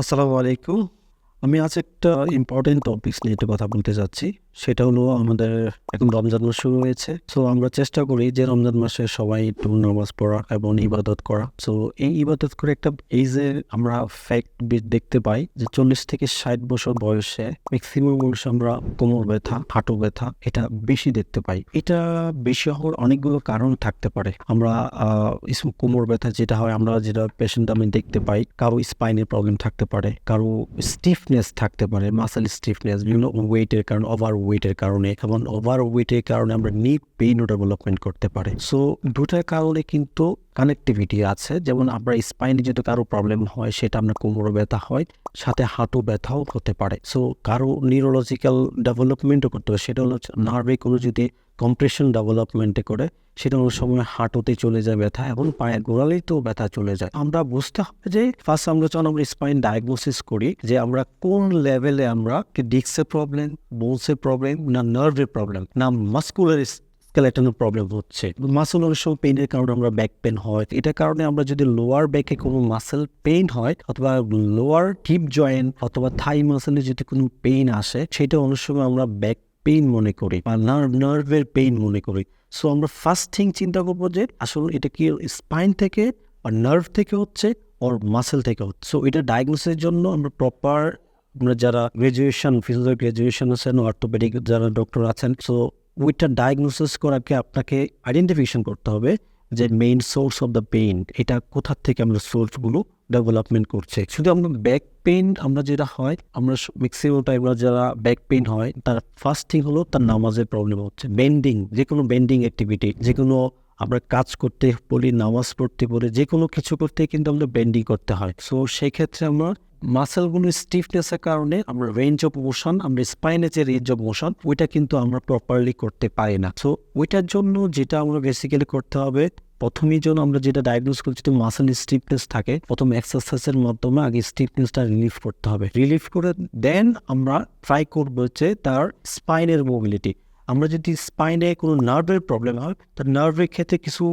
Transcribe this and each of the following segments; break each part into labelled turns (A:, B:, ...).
A: আসসালামু আলাইকুম। আমি আজ একটা ইম্পর্টেন্ট টপিক্স নিয়ে একটু কথা বলতে যাচ্ছি। সেটা হলো আমাদের এখন রমজান মাস শুরু হয়েছে। সো আমরা চেষ্টা করি যে রমজান মাসে সবাই একটু নামাজ পড়া এবং ইবাদত করা। সো এই ইবাদত করে একটা এই যে আমরা ফ্যাক্ট দেখতে পাই যে চল্লিশ থেকে ষাট বছর বয়সে ম্যাক্সিমাম মানুষ আমরা কোমর ব্যথা হাঁটু ব্যথা এটা বেশি দেখতে পাই। এটা বেশি হওয়ার অনেকগুলো কারণ থাকতে পারে। আমরা আহ, কোমর ব্যথা যেটা হয় আমরা যেটা পেশেন্ট আমি দেখতে পাই কারও স্পাইনের প্রবলেম থাকতে পারে কারও স্টিফনেস থাকতে পারে মাসেল স্টিফনেস বিভিন্ন ওয়েটের কারণে ওভার ওয়েটের কারণে এবং ওভার ওয়েটের কারণে আমরা নি পেইনও ডেভেলপমেন্ট করতে পারে। সো দুটার কারণে কিন্তু কানেক্টিভিটি আছে। যেমন আমরা স্পাইনে যদি কারও প্রবলেম হয়, সেটা আপনার কোমর ব্যথা হয়, সাথে হাঁটু ব্যথাও হতে পারে। সো কারও নিউরোলজিক্যাল ডেভেলপমেন্টও করতে হবে সেটা হলো নার্ভে কোনো যদি কম্প্রেশন ডেভেলপমেন্টে করে, সেটা অনেক সময় হাঁটুতে চলে যায় ব্যথা এবং পায়ের গোড়ালেই তো ব্যথা চলে যায়। আমরা বুঝতে হবে যে ফার্স্ট আমরা যখন আমরা স্পাইন ডায়াগনোসিস করি, যে আমরা কোন লেভেলে আমরা ডিস্কের প্রবলেম বোনসের প্রবলেম না নার্ভের প্রবলেম না মাস্কুলার স্কেলেটনের প্রবলেম হচ্ছে। মাসল অনেক সময় পেইনের কারণে আমরা ব্যাক পেন হয়। এটার কারণে আমরা যদি লোয়ার ব্যাকে কোনো মাসেল পেইন হয়, অথবা লোয়ার হিপ জয়েন্ট অথবা থাই মাসেলে যদি কোনো পেইন আসে, সেটা অনেক সময় আমরা ব্যাক পেইন মনে করি বা নার্ভ নার্ভের পেইন মনে করি। সো আমরা ফার্স্ট থিং চিন্তা করব যে আসলে এটা কি স্পাইন থেকে বা নার্ভ থেকে হচ্ছে ওর মাসেল থেকে হচ্ছে। সো এটা ডায়াগনোসিসের জন্য আমরা প্রপার আমরা যারা গ্রাজুয়েশন ফিজিক্যাল গ্রাজুয়েশন আছেন অর্থোপেডিক যারা ডক্টর আছেন সো ওইটা ডায়াগনোসিস করাকে আপনাকে আইডেন্টিফিকেশন করতে হবে যে main source of the pain এটা কোথার থেকে আমরা সোর্সগুলো ডেভেলপমেন্ট করছে। শুধু আমরা ব্যাক পেইন আমরা যেটা হয়, আমরা ম্যাক্সিমাম টাইপের যারা ব্যাক পেইন হয়, তার ফার্স্ট থিং হলো তার নামাজের প্রবলেম হচ্ছে। বেন্ডিং যে কোনো বেন্ডিং অ্যাক্টিভিটি যে কোনো আমরা কাজ করতে বলি, নামাজ পড়তে বলি যে কোনো কিছু করতে কিন্তু আমাদের বেন্ডিং করতে হয়। সো সেই ক্ষেত্রে আমরা মাসেলগুলো স্টিফনেসের কারণে আমরা রেঞ্জ অফ মোশন আমরা স্পাইনের যে রেঞ্জ অফ মোশন ওইটা কিন্তু আমরা প্রপারলি করতে পারি না। সো ওইটার জন্য যেটা আমরা বেসিক্যালি করতে হবে, প্রথমেই জন্য আমরা যেটা ডায়াগনোস করছি যদি মাসেল স্টিফনেস থাকে, প্রথম এক্সারসাইজের মাধ্যমে আগে স্টিফনেসটা রিলিফ করতে হবে। রিলিফ করে দেন আমরা ট্রাই করব হচ্ছে তার স্পাইনের মোবিলিটি আমরা যদি স্পাইনে কোনো নার্ভের প্রবলেম হয়, তো নার্ভের ক্ষেত্রে কিছু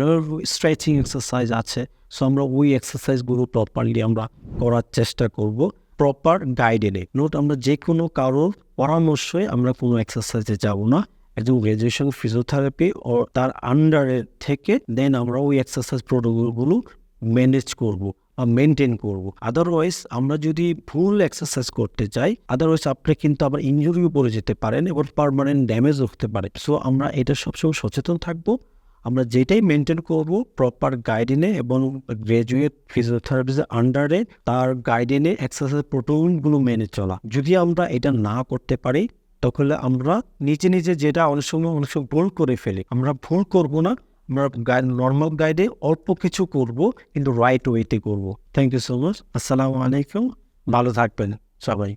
A: নার্ভ স্ট্রেচিং এক্সারসাইজ আছে। সো আমরা ওই এক্সারসাইজগুলো প্রপারলি আমরা করার চেষ্টা করব প্রপার গাইডেনে নোট আমরা যে কোনো কারোর পরামর্শে আমরা কোনো এক্সারসাইজে যাব না। একজন গ্রাজুয়েশন ফিজিওথেরাপি ও তার আন্ডারে থেকে দেন আমরা ওই এক্সারসাইজ প্রোটোকলগুলো ম্যানেজ করব। মেনটেন করব। আদারওয়াইজ আমরা যদি ভুল এক্সারসাইজ করতে চাই আদারওয়াইজ আপনি কিন্তু আবার ইঞ্জুরিও পড়ে যেতে পারেন এবং পারমানেন্ট ড্যামেজ হতে পারে। সো আমরা এটা সবসময় সচেতন থাকব। আমরা যেটাই মেনটেন করব প্রপার গাইডেনে এবং গ্রাজুয়েট ফিজিওথেরাপিস্টের আন্ডারে তার গাইডেনে এক্সারসাইজ প্রোটোকলগুলো মেনে চলা। যদি আমরা এটা না করতে পারি, তাহলে আমরা নিজে নিজে যেটা অনেক সময় অনেক সময় ভুল করে ফেলি। আমরা ভুল করব না নর্মাল গাইডে অল্প কিছু করব, কিন্তু রাইট ওয়েতে করব। থ্যাংক ইউ সো মাচ আসসালামু আলাইকুম ভালো থাকবেন, সবাই।